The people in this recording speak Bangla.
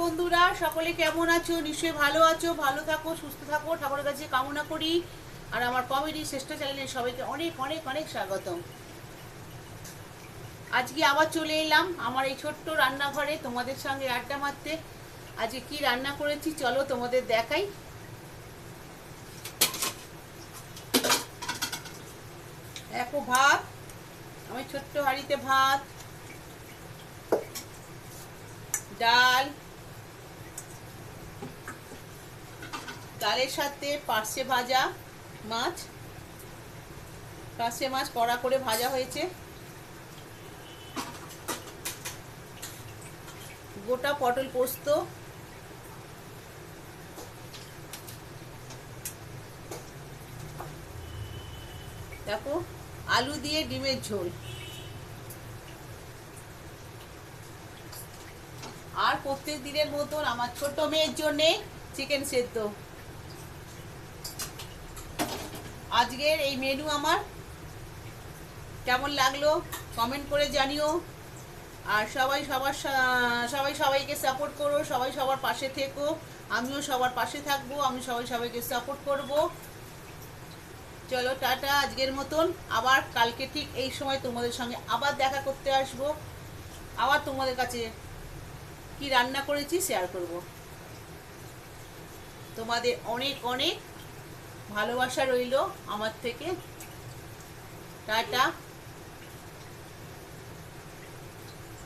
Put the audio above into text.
বন্ধুরা, সকলে কেমন আছো? নিশ্চয়ই ভালো আছো, ভালো থাকো, সুস্থ থাকো, ঠাকুরের কাছে কামনা করি। আর আমার কমেডি শ্রেষ্ঠ চ্যানেলে সবাইকে অনেক অনেক অনেক স্বাগতম। আজকে আবার চলে এলাম আমার এই ছোট্ট রান্নাঘরে তোমাদের সঙ্গে আড্ডা মারতে। আজকে কি রান্না করেছি চলো তোমাদের দেখাই। দেখো ভাত, আমি ছোট্ট হাঁড়িতে ভাত, ডাল ডালের সাথে পার্শে ভাজা মাছ। পার্শে মাছ কড়া করে ভাজা হয়েছে। গোটা পটল পোস্ত। দেখো, আলু দিয়ে ডিমের ঝোল। আর প্রত্যেক দিনের মতন আমার ছোট মেয়ের জন্যে চিকেন সেদ্ধ। আজকের এই মেনু আমার। কেমন লাগল? কমেন্ট করে জানিও। আর সবাই সবার সবাই সবাইকে সাপোর্ট করো, সবাই সবার পাশে থেকো। আমিও সবার পাশে থাকব, আমি সবাই সবাইকে সাপোর্ট করব। চলো টাটা আজকের মতন। আবার কালকে ঠিক এই সময় তোমাদের সঙ্গে আবার দেখা করতে আসব। আবার তোমাদের কাছে কি রান্না করেছি শেয়ার করব। তোমাদের অনেক অনেক ভালোবাসা রইল আমার থেকে। টাটা।